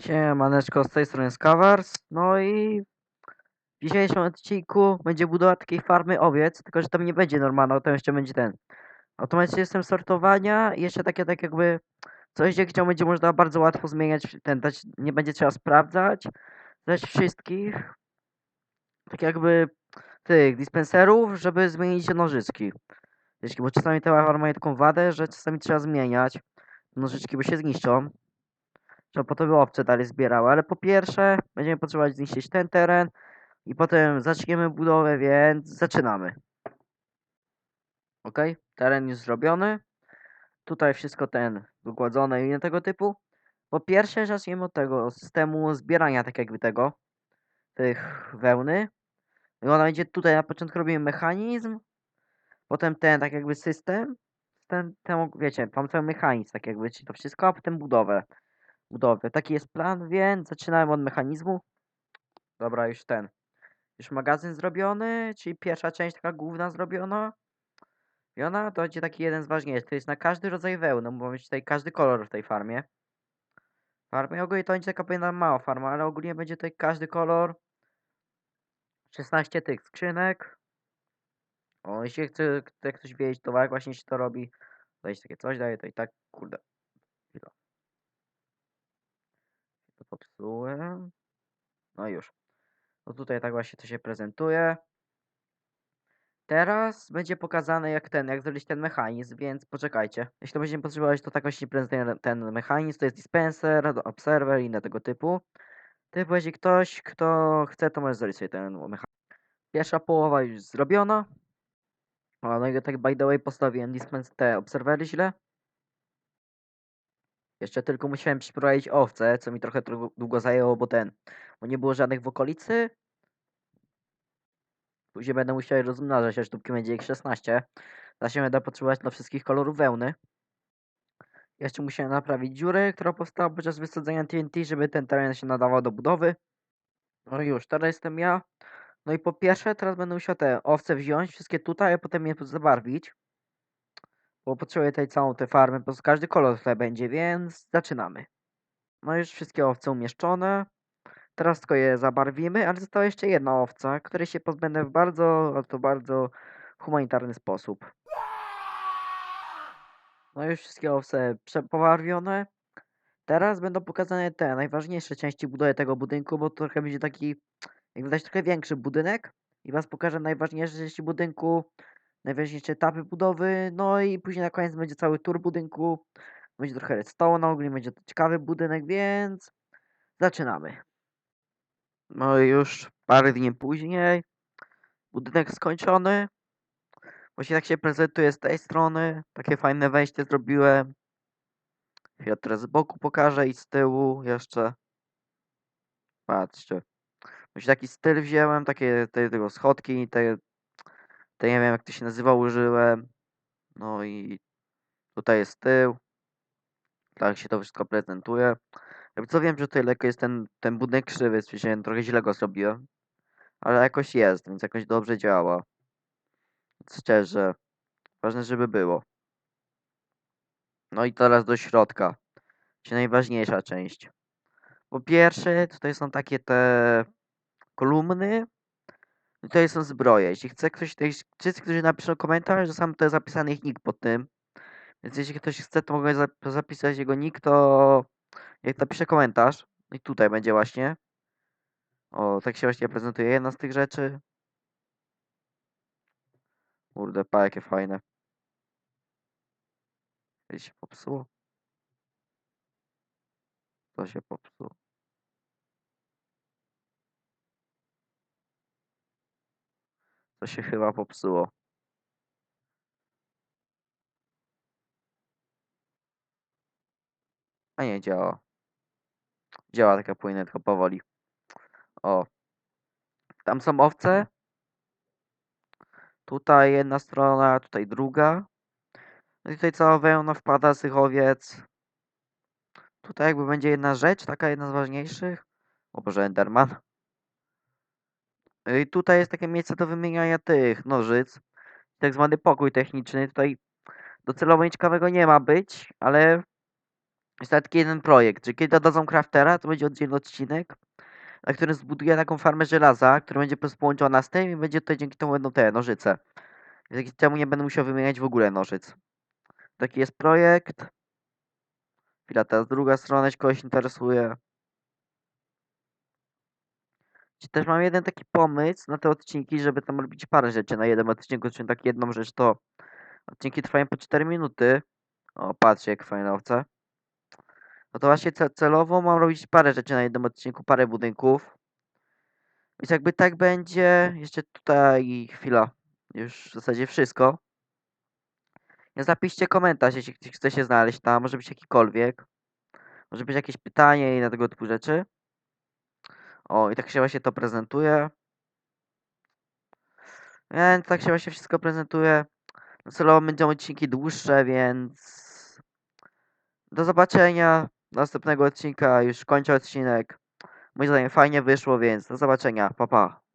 Siemaneczko, z tej strony Skawars. No i w dzisiejszym odcinku będzie budowa takiej farmy owiec, tylko że tam nie będzie normalna, to jeszcze będzie ten automatyczny system sortowania i jeszcze takie tak jakby coś, gdzie gdzie będzie można bardzo łatwo zmieniać ten, dać, nie będzie trzeba sprawdzać, dać wszystkich tak jakby tych dispenserów, żeby zmienić. Nożyczki, Bo czasami ta farma ma taką wadę, że czasami trzeba zmieniać nożyczki, bo się zniszczą. Po to by owce dalej zbierały, ale po pierwsze będziemy potrzebować zniszczyć ten teren i potem zaczniemy budowę, więc zaczynamy. Ok, teren już zrobiony. Tutaj wszystko ten wygładzone i inne tego typu. Po pierwsze zaczniemy od tego systemu zbierania tak jakby tego, tych wełny. I ona będzie tutaj na początku robimy mechanizm, potem ten tak jakby system, ten, ten wiecie, tam cały mechanizm tak jakby, czyli to wszystko, a potem budowę. Budowę. Taki jest plan, więc zaczynamy od mechanizmu. Dobra, już ten. Już magazyn zrobiony, czyli pierwsza część taka główna zrobiona. I ona to będzie taki jeden z ważniejszych. To jest na każdy rodzaj wełny, bo mieć tutaj każdy kolor w tej farmie. Farmie ogólnie to będzie taka powinna mała farma, ale ogólnie będzie tutaj każdy kolor. 16 tych skrzynek. O, jeśli chce, chce ktoś wiedzieć, to właśnie się to robi, jest takie coś daje, to i tak, kurde. Chwila. To popsułem. No już. No tutaj tak właśnie to się prezentuje. Teraz będzie pokazane jak ten, jak zrobić ten mechanizm, więc poczekajcie. Jeśli będziemy potrzebować, to tak właśnie prezentuje ten mechanizm. To jest dispenser, observer i inne tego typu. Typu, jeśli ktoś, kto chce, to może zrobić sobie ten mechanizm. Pierwsza połowa już zrobiona. O, no i tak by the way postawiłem dispens te obserwery źle. Jeszcze tylko musiałem przyprowadzić owce, co mi trochę długo zajęło, bo ten, bo nie było żadnych w okolicy. Później będę musiał je rozmnażać, aż dopóki będzie ich 16. Zaś będę potrzebować dla wszystkich kolorów wełny. Jeszcze musiałem naprawić dziurę, która powstała podczas wysadzenia TNT, żeby ten teren się nadawał do budowy. No już, teraz jestem ja. No i po pierwsze, teraz będę musiał te owce wziąć, wszystkie tutaj, a potem je zabarwić. Bo potrzebuję tutaj całą tę farmę, prostu każdy kolor tutaj będzie, więc zaczynamy. No już wszystkie owce umieszczone. Teraz tylko je zabarwimy, ale została jeszcze jedna owca, której się pozbędę w bardzo, ale to bardzo humanitarny sposób. No już wszystkie owce przepobarwione. Teraz będą pokazane te najważniejsze części budowy tego budynku, bo to trochę będzie taki, jak widać, trochę większy budynek. I was pokażę najważniejsze części budynku, najważniejsze etapy budowy, no i później na koniec będzie cały tour budynku. Będzie trochę redstone, ogólnie będzie to ciekawy budynek, więc zaczynamy. No i już parę dni później, budynek skończony. Właśnie tak się prezentuje z tej strony, takie fajne wejście zrobiłem. Ja teraz z boku pokażę i z tyłu jeszcze. Patrzcie. Właśnie taki styl wziąłem, takie te, tego schodki, te, te nie wiem jak to się nazywa, użyłem. No i tutaj jest tył. Tak się to wszystko prezentuje. Co wiem, że tutaj lekko jest ten, ten budynek krzywy, stwierdziłem, trochę źle go zrobiłem. Ale jakoś jest, więc jakoś dobrze działa. Szczerze. Ważne, żeby było. No i teraz do środka. Czyli najważniejsza część. Po pierwsze, tutaj są takie te kolumny. I Tutaj są zbroje. Jeśli chce ktoś, wszyscy, którzy napiszą komentarz, to sam to zapisany ich nick pod tym. Więc jeśli ktoś chce, to mogę zap- zapisać jego nick, to jak napisze komentarz. I tutaj będzie właśnie. O, tak się właśnie prezentuje jedna z tych rzeczy. Kurde, pa, jakie fajne. Gdzieś się popsuło. To się popsuło. To się chyba popsuło. A nie, działa. Działa taka płynne, tylko powoli. O. Tam są owce. Tutaj jedna strona, tutaj druga. No i tutaj cała wełna wpada z tych owiec. Tutaj jakby będzie jedna rzecz, taka jedna z ważniejszych. O Boże, Enderman. I tutaj jest takie miejsce do wymieniania tych nożyc. Tak zwany pokój techniczny. Tutaj docelowo nic ciekawego nie ma być, ale Jest taki jeden projekt, że kiedy dodadzą craftera, to będzie oddzielny odcinek, na którym zbuduję taką farmę żelaza, która będzie po prostu połączona z tym i będzie tutaj dzięki temu będą te nożyce. Dzięki temu nie będę musiał wymieniać w ogóle nożyc. Taki jest projekt. Chwila, teraz druga strona, jeśli kogoś interesuje. Czy też mam jeden taki pomysł na te odcinki, żeby tam robić parę rzeczy na jednym odcinku, czyli tak jedną rzecz to odcinki trwają po 4 minuty. O, patrzcie jak fajna owca. No to właśnie ce- celowo mam robić parę rzeczy na jednym odcinku, parę budynków. Więc jakby tak będzie, jeszcze tutaj chwila, już w zasadzie wszystko. Nie zapiszcie komentarz, jeśli ktoś chce się znaleźć tam, może być jakikolwiek. Może być jakieś pytanie i na tego typu rzeczy. O, i tak się właśnie to prezentuje. Więc tak się właśnie wszystko prezentuje. No Celowo będą odcinki dłuższe, więc do zobaczenia. Następnego odcinka już kończę odcinek. Moim zdaniem fajnie wyszło, więc do zobaczenia. Pa pa.